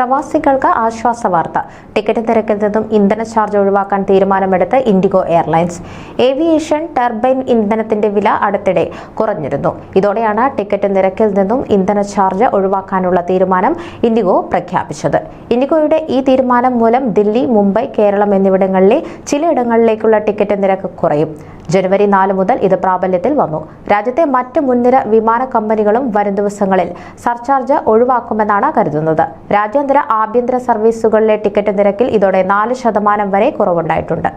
പ്രവാസികൾക്ക് ആശ്വാസ വാർത്ത. ടിക്കറ്റ് നിരക്കിൽ നിന്നും ഇന്ധന ചാർജ് ഒഴിവാക്കാൻ തീരുമാനമെടുത്ത് ഇൻഡിഗോ എയർലൈൻസ്. ഏവിയേഷൻ ടർബൈൻ ഇന്ധനത്തിന്റെ വില അടുത്തിടെ കുറഞ്ഞിരുന്നു. ഇതോടെയാണ് ടിക്കറ്റ് നിരക്കിൽ നിന്നും ഇന്ധന ചാർജ് ഒഴിവാക്കാനുള്ള തീരുമാനം ഇൻഡിഗോ പ്രഖ്യാപിച്ചത്. ഇൻഡിഗോയുടെ ഈ തീരുമാനം മൂലം ദില്ലി മുംബൈ കേരളം എന്നിവിടങ്ങളിലെ ചിലയിടങ്ങളിലേക്കുള്ള ടിക്കറ്റ് നിരക്ക് കുറയും. ജനുവരി നാല് മുതൽ ഇത് പ്രാബല്യത്തിൽ വന്നു. രാജ്യത്തെ മറ്റ് മുൻനിര വിമാന കമ്പനികളും വരും ദിവസങ്ങളിൽ സർചാർജ് ഒഴിവാക്കുമെന്നാണ് കരുതുന്നത്. രാജ്യാന്തര ആഭ്യന്തര സർവീസുകളിലെ ടിക്കറ്റ് നിരക്കിൽ ഇതോടെ നാല് ശതമാനം വരെ കുറവുണ്ടായിട്ടുണ്ട്.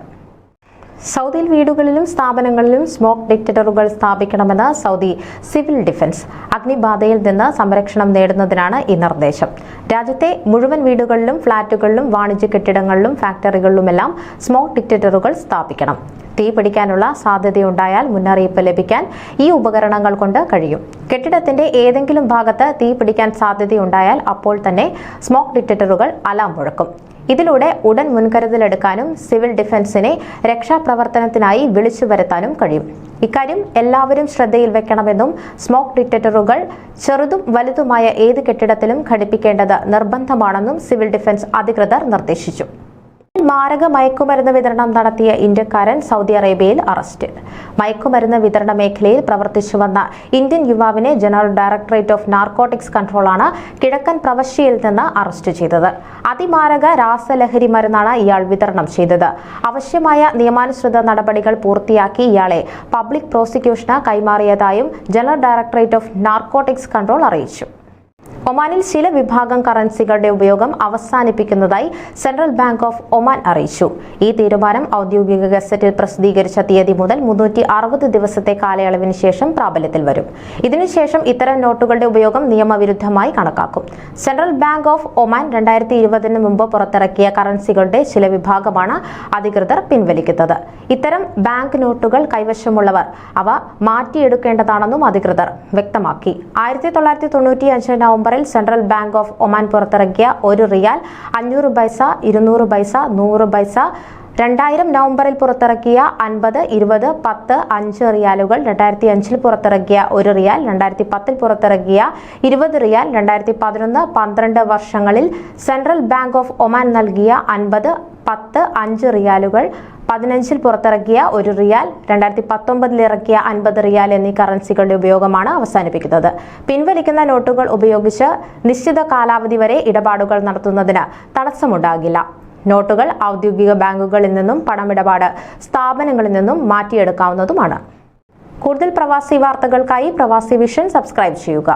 സൗദിയിൽ വീടുകളിലും സ്ഥാപനങ്ങളിലും സ്മോക്ക് ഡിറ്റക്ടറുകൾ സ്ഥാപിക്കണമെന്ന് സൗദി സിവിൽ ഡിഫൻസ് അഗ്നിബാധയിൽ നിന്ന് സംരക്ഷണം നേടുന്നതിനാണ് ഈ നിർദ്ദേശം. രാജ്യത്തെ മുഴുവൻ വീടുകളിലും ഫ്ളാറ്റുകളിലും വാണിജ്യ കെട്ടിടങ്ങളിലും ഫാക്ടറികളിലുമെല്ലാം സ്മോക്ക് ഡിറ്റക്ടറുകൾ സ്ഥാപിക്കണം. തീ പിടിക്കാനുള്ള സാധ്യതയുണ്ടായാൽ മുന്നറിയിപ്പ് ലഭിക്കാൻ ഈ ഉപകരണങ്ങൾ കൊണ്ട് കഴിയും. കെട്ടിടത്തിന്റെ ഏതെങ്കിലും ഭാഗത്ത് തീ പിടിക്കാൻ സാധ്യതയുണ്ടായാൽ അപ്പോൾ തന്നെ സ്മോക്ക് ഡിറ്റക്ടറുകൾ അലാം മുഴക്കും. ഇതിലൂടെ ഉടൻ മുൻകരുതലെടുക്കാനും സിവിൽ ഡിഫൻസിനെ രക്ഷാപ്രവർത്തനത്തിനായി വിളിച്ചു വരുത്താനും കഴിയും. ഇക്കാര്യം എല്ലാവരും ശ്രദ്ധയിൽ വെക്കണമെന്നും സ്മോക്ക് ഡിറ്റക്ടറുകൾ ചെറുതും വലുതുമായ ഏത് കെട്ടിടത്തിലും ഘടിപ്പിക്കേണ്ടത് നിർബന്ധമാണെന്നും സിവിൽ ഡിഫൻസ് അധികൃതർ നിർദ്ദേശിച്ചു. മാരക മയക്കുമരുന്ന് വിതരണം നടത്തിയ ഇന്ത്യക്കാരൻ സൗദി അറേബ്യയിൽ അറസ്റ്റ്. മയക്കുമരുന്ന് വിതരണ മേഖലയിൽ പ്രവർത്തിച്ചു വന്ന ഇന്ത്യൻ യുവാവിനെ ജനറൽ ഡയറക്ടറേറ്റ് ഓഫ് നാർക്കോട്ടിക്സ് കൺട്രോളാണ് കിഴക്കൻ പ്രവശ്യയിൽ നിന്ന് അറസ്റ്റ് ചെയ്തത്. അതിമാരക രാസലഹരി മരുന്നാണ് ഇയാൾ വിതരണം ചെയ്തത്. ആവശ്യമായ നിയമാനുസൃത നടപടികൾ പൂർത്തിയാക്കി ഇയാളെ പബ്ലിക് പ്രോസിക്യൂഷന് കൈമാറിയതായും general directorate of narcotics control അറിയിച്ചു. ഒമാനിൽ ചില വിഭാഗം കറൻസികളുടെ ഉപയോഗം അവസാനിപ്പിക്കുന്നതായി സെൻട്രൽ ബാങ്ക് ഓഫ് ഒമാൻ അറിയിച്ചു. ഈ തീരുമാനം ഔദ്യോഗിക ഗസറ്റിൽ പ്രസിദ്ധീകരിച്ച തീയതി മുതൽ മുന്നൂറ്റി അറുപത് ദിവസത്തെ കാലയളവിന് ശേഷം പ്രാബല്യത്തിൽ വരും. ഇതിനുശേഷം ഇത്തരം നോട്ടുകളുടെ ഉപയോഗം നിയമവിരുദ്ധമായി കണക്കാക്കും. സെൻട്രൽ ബാങ്ക് ഓഫ് ഒമാൻ രണ്ടായിരത്തി ഇരുപതിന് മുമ്പ് പുറത്തിറക്കിയ കറൻസികളുടെ ചില വിഭാഗമാണ് അധികൃതർ പിൻവലിക്കുന്നത്. ഇത്തരം ബാങ്ക് നോട്ടുകൾ കൈവശമുള്ളവർ അവ മാറ്റിയെടുക്കേണ്ടതാണെന്നും അധികൃതർ വ്യക്തമാക്കി. ആയിരത്തി തൊള്ളായിരത്തി തൊണ്ണൂറ്റി അഞ്ച് നവംബറിൽ സെൻട്രൽ ബാങ്ക് ഓഫ് ഒമാൻ പുറത്തിറക്കിയ ഒരു റിയാൽ അഞ്ഞൂറ് പൈസ ഇരുന്നൂറ് പൈസ നൂറ് പൈസ രണ്ടായിരം നവംബറിൽ പുറത്തിറക്കിയ അൻപത് ഇരുപത് പത്ത് അഞ്ച് റിയാലുകൾ രണ്ടായിരത്തി അഞ്ചിൽ പുറത്തിറക്കിയ ഒരു റിയാൽ രണ്ടായിരത്തി പത്തിൽ പുറത്തിറക്കിയ ഇരുപത് റിയാൽ രണ്ടായിരത്തി പതിനൊന്ന് പന്ത്രണ്ട് വർഷങ്ങളിൽ സെൻട്രൽ ബാങ്ക് ഓഫ് ഒമാൻ നൽകിയ അൻപത് പത്ത് അഞ്ച് റിയാലുകൾ പതിനഞ്ചിൽ പുറത്തിറക്കിയ ഒരു റിയാൽ രണ്ടായിരത്തി പത്തൊമ്പതിൽ ഇറക്കിയ അൻപത് റിയാൽ എന്നീ കറൻസികളുടെ ഉപയോഗമാണ് അവസാനിപ്പിക്കുന്നത്. പിൻവലിക്കുന്ന നോട്ടുകൾ ഉപയോഗിച്ച് നിശ്ചിത കാലാവധി വരെ ഇടപാടുകൾ നടത്തുന്നതിന് തടസ്സമുണ്ടാകില്ല. നോട്ടുകൾ ഔദ്യോഗിക ബാങ്കുകളിൽ നിന്നും പണമിടപാട് സ്ഥാപനങ്ങളിൽ നിന്നും മാറ്റിയെടുക്കാവുന്നതുമാണ്. കൂടുതൽ പ്രവാസി വാർത്തകൾക്കായി പ്രവാസി വിഷൻ സബ്സ്ക്രൈബ് ചെയ്യുക.